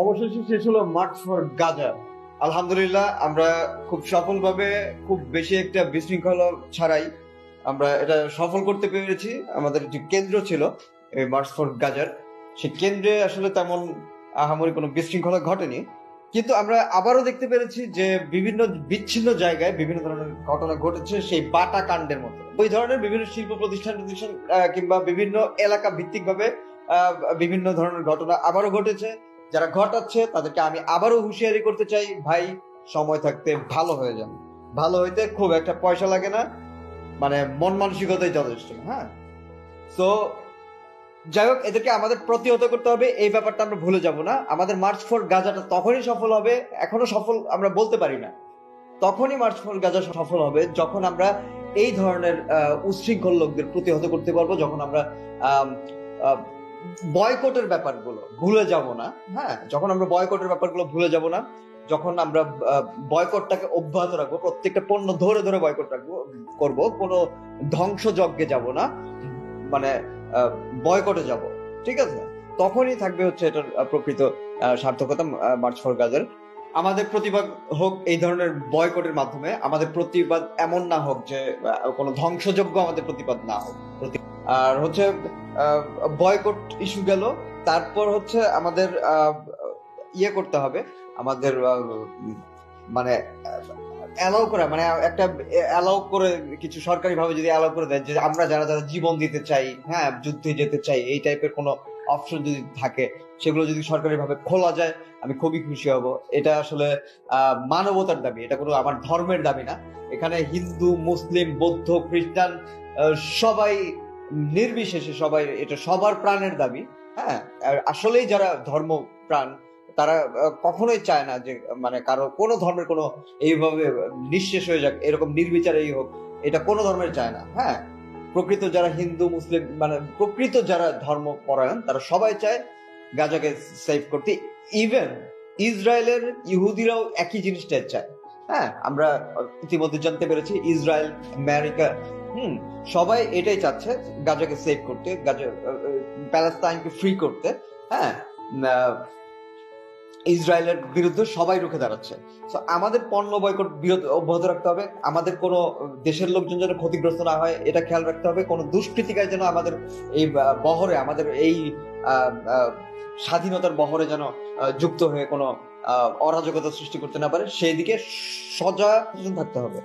অবশেষে শেষ হলো মার্চ ফর গাজা। আলহামদুলিল্লাহ, আমরা খুব সফলভাবে খুব বেশি একটা বিশৃঙ্খলা ছাড়াই আমরা এটা সফল করতে পেরেছি। আমাদের যে কেন্দ্র ছিল এই মার্চ ফর গাজার। সেই কেন্দ্রে আসলে তেমন আহামরি কোনো বিশৃঙ্খলা ঘটেনি। কিন্তু আমরা আবারও দেখতে পেরেছি যে বিভিন্ন বিচ্ছিন্ন জায়গায় বিভিন্ন ধরনের ঘটনা ঘটেছে সেই বাটা কাণ্ডের মতো। ওই ধরনের বিভিন্ন শিল্প প্রতিষ্ঠান প্রতিষ্ঠান কিংবা বিভিন্ন এলাকা ভিত্তিক ভাবে বিভিন্ন ধরনের ঘটনা আবারও ঘটেছে। যারা ঘটাচ্ছে তাদেরকে আমি আবারও হুঁশিয়ারি করতে চাই ভাই সময় থাকতে ভালো হয়ে যান। ভালো হইতে খুব একটা পয়সা লাগে না মানে মন মানসিকতাই যথেষ্ট হ্যাঁ? তো যাই হোক এদেরকে আমাদের প্রতিহত করতে হবে এই ব্যাপারটা আমরা ভুলে যাব না। আমাদের মার্চ ফর গাজাটা তখনই সফল হবে এখনও সফল আমরা বলতে পারি না। তখনই মার্চ ফর গাজা সফল হবে যখন আমরা এই ধরনের আহ, উচ্ছৃঙ্খল লোকদের প্রতিহত করতে পারব যখন আমরা বয়কটের ব্যাপারগুলো, ভুলে যাব না হ্যাঁ? যখন আমরা বয়কটের ব্যাপারগুলো ভুলে যাব না, যখন আমরা বয়কটটাকে অব্যাহত রাখব, প্রত্যেকটা পণ্য ধরে ধরে বয়কট রাখব, করব, কোনো ধ্বংসযজ্ঞে যাব না মানে বয়কটে যাব, ঠিক আছে? তখনই থাকবে হচ্ছে এটার প্রকৃত সার্থকতা মার্চ ফর গাজার। আমাদের প্রতিবাদ হোক এই ধরনের বয়কটের মাধ্যমে, আমাদের প্রতিবাদ এমন না হোক যে কোনো ধ্বংসযোগ্য আমাদের প্রতিবাদ না হোক। প্রতি- আর হচ্ছে বয়কট ইস্যু গেল। তারপর হচ্ছে আমাদের ইয়ে করতে হবে। আমাদের মানে অ্যালাউ করা মানে একটা অ্যালাউ করে কিছু সরকারি ভাবে যদি অ্যালাউ করে দেয়, যে আমরা যারা যারা জীবন দিতে চাই হ্যাঁ যুদ্ধে যেতে চাই, এই টাইপের কোনো অপশন যদি থাকে, সেগুলো যদি সরকারি ভাবে খোলা যায়, আমি খুবই খুশি হব। এটা আসলে মানবতার দাবি, এটা কোনো আমার ধর্মের দাবি না। এখানে হিন্দু, মুসলিম, বৌদ্ধ, খ্রিস্টান সবাই নির্বিশেষে সবাই, এটা সবার প্রাণের দাবি হ্যাঁ? আসলেই যারা ধর্ম প্রাণ, তারা কখনোই চায় না যে মানে কারও কোনো ধর্মের কোনো এইভাবে নিঃশেষ হয়ে যাক, এরকম নির্বিচারেই হোক, এটা কোনো ধর্মের চায় না হ্যাঁ? প্রকৃত যারা হিন্দু, মুসলিম মানে প্রকৃত যারা ধর্ম পরায়ণ, তারা সবাই চায় গাজাকে সেভ করতে ইভেন ইসরায়েলের ইহুদিরাও একই জিনিসটাই চায় হ্যাঁ? আমরা ইতিমধ্যে জানতে পেরেছি, ইসরায়েল, আমেরিকা সবাই এটাই চাচ্ছে, গাজাকে সেভ করতে, গাজা প্যালেস্তাইনকে ফ্রি করতে হ্যাঁ? ইসরায়েলের বিরুদ্ধে সবাই রুখে দাঁড়াচ্ছে। তো আমাদের পণ্য বয়কট অব্যাহত রাখতে হবে। আমাদের কোনো দেশের লোকজন যেন ক্ষতিগ্রস্ত না হয়, এটা খেয়াল রাখতে হবে। কোনো দুষ্কৃতিকায় যেন আমাদের এই বহরে, আমাদের এই স্বাধীনতার বহরে যেন যুক্ত হয়ে কোনো অরাজকতা সৃষ্টি করতে না পারে সেই দিকে সজাগ থাকতে হবে।